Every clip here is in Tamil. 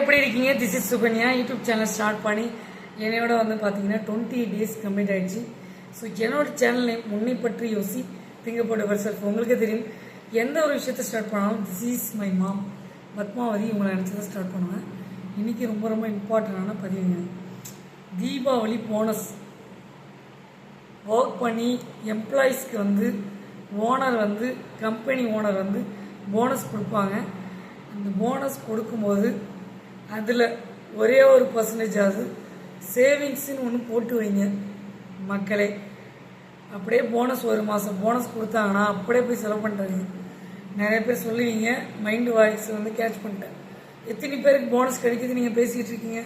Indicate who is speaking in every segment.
Speaker 1: எப்படி இருக்கீங்க? This is Sukanya YouTube channel start பண்ணி என்னையோட வந்து பார்த்தீங்கன்னா டுவெண்ட்டி டேஸ் கம்ப்ளீட் ஆயிடுச்சு. ஸோ என்னோட சேனல் நேம் முன்னை பற்றி யோசி. திங்கப்போட செல்ஃப் உங்களுக்கு தெரியும். எந்த ஒரு விஷயத்த ஸ்டார்ட் பண்ணாலும் this is my mom Padmavathi உங்களை நினச்சதை ஸ்டார்ட் பண்ணுவேன். இன்றைக்கி ரொம்ப ரொம்ப இம்பார்ட்டண்டான பதிவுங்க. தீபாவளி போனஸ் ஒர்க் பண்ணி எம்ப்ளாயீஸ்க்கு வந்து ஓனர் வந்து கம்பெனி ஓனர் வந்து போனஸ் கொடுப்பாங்க. அந்த போனஸ் கொடுக்கும்போது அதில் ஒரே ஒரு பர்சன்டேஜ் ஆகுது. சேவிங்ஸ்னு ஒன்று போட்டு வைங்க மக்களே. அப்படியே போனஸ் ஒரு மாதம் போனஸ் கொடுத்தாங்கன்னா அப்படியே போய் செலவு பண்ணுறீங்க நிறைய பேர் சொல்லுவீங்க மைண்டு வாய்ஸ் வந்து கேட்ச் பண்ணிட்டேன். எத்தனை பேருக்கு போனஸ் கிடைக்கிது நீங்கள் பேசிகிட்டு இருக்கீங்க?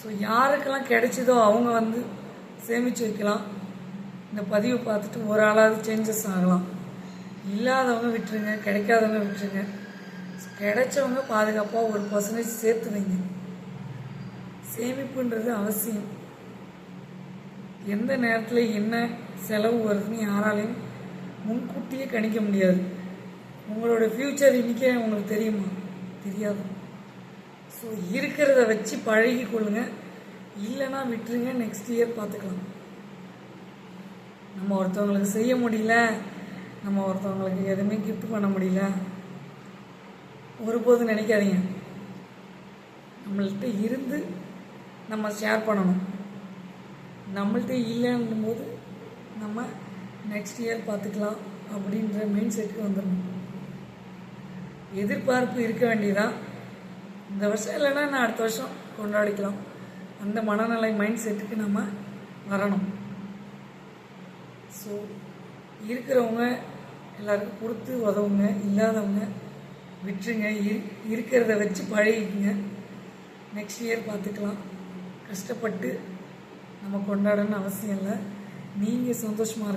Speaker 1: ஸோ யாருக்கெல்லாம் கிடைச்சதோ அவங்க வந்து சேமித்து வைக்கலாம். இந்த பதிவை பார்த்துட்டு ஒரு ஆளாவது சேஞ்சஸ் ஆகலாம். இல்லாதவங்க விட்டுருங்க கிடைக்காதவங்க விட்டுருங்க. கிடைச்சவங்க பாதுகாப்பாக ஒரு பர்சன்டேஜ் சேர்த்து வைங்க. சேமிப்புன்றது அவசியம். எந்த நேரத்தில் என்ன செலவு வருதுன்னு யாராலையும் முன்கூட்டியே கணிக்க முடியாது. உங்களோட ஃப்யூச்சர் இன்றைக்கே உங்களுக்கு தெரியுமா? தெரியாது. ஸோ இருக்கிறத வச்சு பழகி கொள்ளுங்க இல்லைன்னா விட்டுருங்க. நெக்ஸ்ட் இயர் பார்த்துக்கலாம். நம்ம ஒருத்தவங்களுக்கு செய்ய முடியல. நம்ம ஒருத்தவங்களுக்கு எதுவுமே கிஃப்ட் பண்ண முடியல. ஒருபோதும் நினைக்காதீங்க. நம்மள்கிட்ட இருந்து நம்ம ஷேர் பண்ணணும். நம்மள்கிட்ட இல்லைன்னும் போது நம்ம நெக்ஸ்ட் இயர் பார்த்துக்கலாம் அப்படின்ற மைண்ட் செட்டுக்கு வந்துடணும். எதிர்பார்ப்பு இருக்க வேண்டியதான் இந்த வருஷம் இல்லைன்னா நான் அடுத்த வருஷம் கொண்டாடிக்கலாம். அந்த மனநிலை மைண்ட் செட்டுக்கு நம்ம வரணும். ஸோ இருக்கிறவங்க எல்லாருக்கும் கொடுத்து உதவுங்க இல்லாதவங்க விட்டுருங்க. இரு இருக்கிறத வச்சு பழகிக்குங்க. நெக்ஸ்ட் இயர் பார்த்துக்கலாம். கஷ்டப்பட்டு நம்ம கொண்டாடணும்னு அவசியம் இல்லை. நீங்கள் சந்தோஷமாக இருக்கணும்